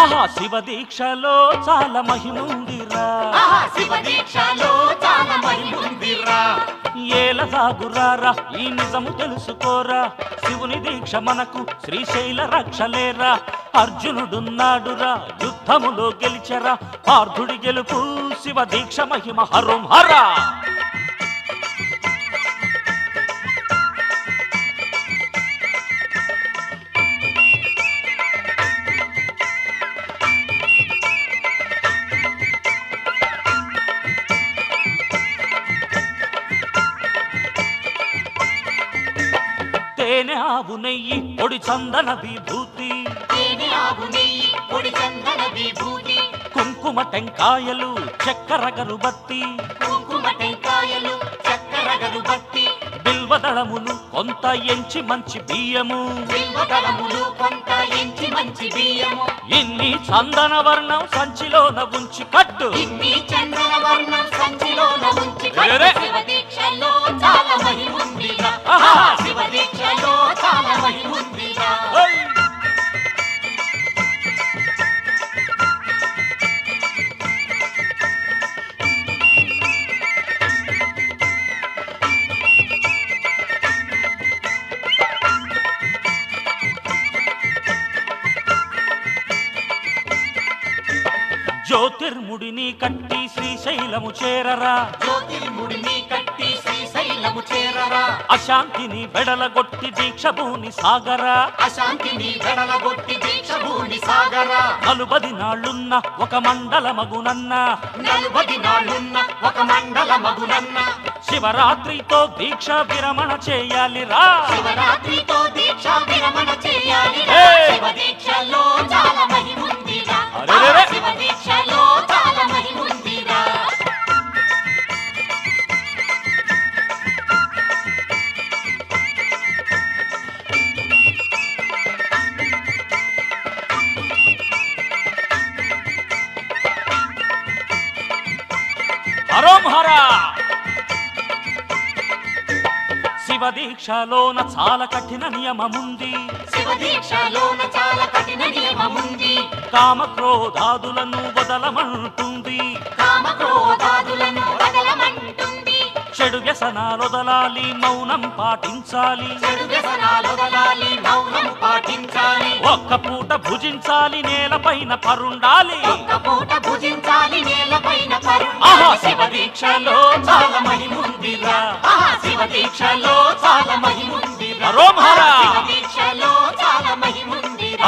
ఆహా శివ దీక్షలో చాలా మహిముందిరా. ఆహా శివ దీక్షలో చాలా మహిముందిరా. ఏల సాగురారా ఈ నిజము తెలుసుకోరా. శివుని దీక్ష మనకు శ్రీశైల రక్షలేరా. అర్జునుడున్నాడురా యుద్ధములో గెలిచరా. పార్థుడి గెలుపు శివ దీక్ష మహిమ హరం హరా తేనె ఆవు నెయ్యి పొడి చందన విభూతి. కుంకుమ టెంకాయలు చక్కెర గరుబత్తి. బిల్వదళములు కొంత ఎంచి మంచి బియ్యము. బిల్వదళములు కొంత ఎంచి మంచి బియ్యము. ఇన్ని చందన వర్ణం సంచిలోన ఉంచి కట్టు. ఇన్ని చందన వర్ణం జ్యోతిర్ముడిని కట్టి శ్రీశైలము చేరరా. జ్యోతిర్ముడిని కట్టి శ్రీశైలము చేరరా. అశాంతిని వెడలగొట్టి దీక్ష భూని సాగరా. అశాంతిని వెడలగొట్టి దీక్ష భూమి సాగరా. నలుబది నాళ్ళున్న ఒక మండల మగునన్న నలుబది నాళ్ళున్న ఒక మండల మగునన్న శివరాత్రితో దీక్ష విరమణ చేయాలిరా. శివరాత్రితో దీక్ష విరమణ చేయాలి! శివ దీక్షలో హరోం హరా శివ దీక్షలోన చాలా కఠిన నియమముంది. శివ దీక్షలోన చాలా కఠిన నియమముంది. కామ క్రోధాదులను వదలమంటుంది. కామ క్రోధాదులను వదలమంటుంది. చెడు వ్యసనాలొదలాలి మౌనం పాటించాలి. చెడు మౌనం పాటించాలి. ఒక్క పూట భుజించాలి నేలపైన పరుండాలి. ఒక్క పూట దీక్షలో చాలా మహిముందిరా. శివ దీక్షలో చాలా మహిముందిరా. దీక్షలో చాలా మహిముందిరా.